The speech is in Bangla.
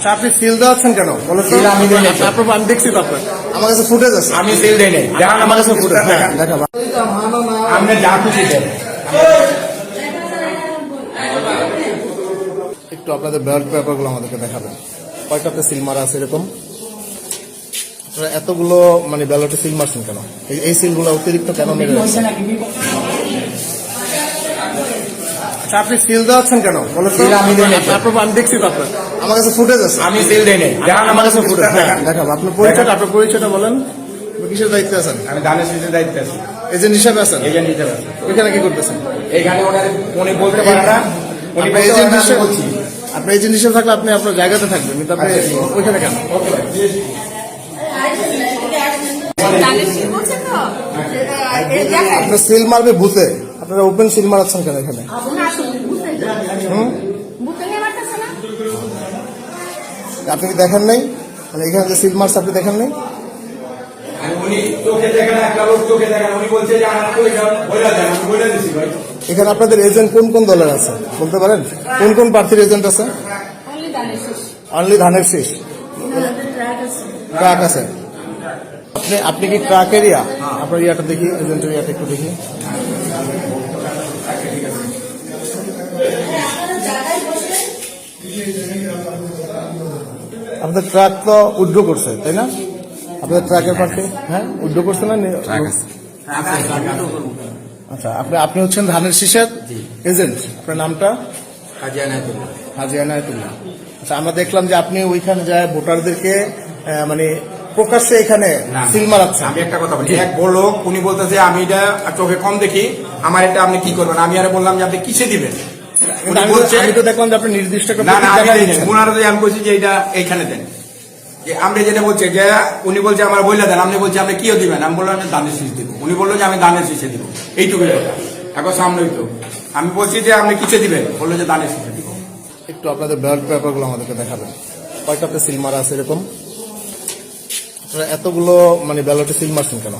আচ্ছা আপনি সিল দেওয়াচ্ছেন কেন? তো? Seal আমি দিই নাই। আপনার আমি দেখছি তো আপনার আমার কাছে ফুটেজ আছে। আমি সেল দেই নাই। দেখান আমার কাছে ফুটেজ হ্যাঁ, আপনি যা খুশি দেন। একটু আপনাদের ব্যালট পেপারগুলো আমাদেরকে দেখাবেন। কয়টাতে সিল মারা আছে এরকম? আপনারা এতগুলো মানে ব্যালটে সিল মারছেন কেন? এই- সিলগুলো অতিরিক্ত কেন মেরে আপনি সিল দেওয়াচ্ছেন কেন? বলেন তো? Seal আমি দিই নাই। আপনার আমি দেখছি তো আপনার। আমার কাছে ফুটেজ আছে। আমি সেল দেই নাই। দেখান আমার কাছে ফুটেজ হ্যাঁ, দেখাবো আপনার পরিচয়টা। আপনার পরিচয়টা বলেন। আপনি কিসের দায়িত্বে আছেন? আমি দানের সুইচের দায়িত্বে আছি। এজেন্ট হিসাবে আছেন? এজেন্ট হিসেবে আছি। ওইখানে কি করতেছেন? এইখানে ওনার উনি বলতে পারে না। উনি আপনি বলতে এজেন্ট পারে না, আমি হিসেবে বলছি। আপনি এজেন্ট হিসেবে থাকলে আপনি আপনার জায়গাতে থাকবেন কিন্তু আপনি আচ্ছা। ওইখানে কেন? আপনার সিল মারবে ভূতে। আপনারা ওপেন সিল মারাচ্ছেন কেন এখানে? আপনি কি দেখেন নাই? মানে এখানে যে সিল মারছে আপনি দেখেন নাই? এখানে আপনাদের এজেন্ট কোন কোন দলের আছে? বলতে পারেন? কোন কোন প্রার্থীর এজেন্ট আছে? অনলি ধানের শীষ। ট্রাক আছে। আপনি আপনি কি ট্রাক এরিয়া আপনার ইয়াটা দেখি এজেন্টের ইয়াটা একটু দেখি। আপনাদের ট্রাক তো উড্র করছে তাই না? আপনাদের ট্রাকের পার্টি হ্যাঁ? উড্র করছে না আচ্ছা আপনি আপনি হচ্ছেন ধানের শীষের এজেন্ট আপনার নামটা? হাজি আনায়তুল্লাহ আচ্ছা আমরা দেখলাম যে আপনি ওইখানে যায় ভোটারদেরকে মানে প্রকাশ্যে এখানে সিল মারাচ্ছেন। আমি একটা কথা বলি এক বড় লোক উনি বলতেছে আমি এটা চোখে কম দেখি আমার এটা আপনি কি করবেন? আমি আর বললাম যে আপনি কিসে দিবেন? আমি তো- বলছে আমি তো দেখলাম যে আপনি নির্দিষ্ট আমি বলছি এটা এইখানে দেন। আমরা যেটা বলছে যে উনি বলছে আমার বইলা দেন আপনি বলছে আপনি কিও দিবেন? আমি বললাম আমি দানের শীষ দিব। উনি বলল যে আমি দানের শীষে দিব। এইটুকু এখন সামনেই তো আমি বলছি যে আপনি কিসে দিবেন? বলল যে দানের শীষে দিব। একটু আপনাদের ব্যালট পেপারগুলো আমাদেরকে দেখাবেন। কয়টাতে সিল মারা আছে এরকম? এতগুলো মানে ব্যালটে সিল মারছেন কেন?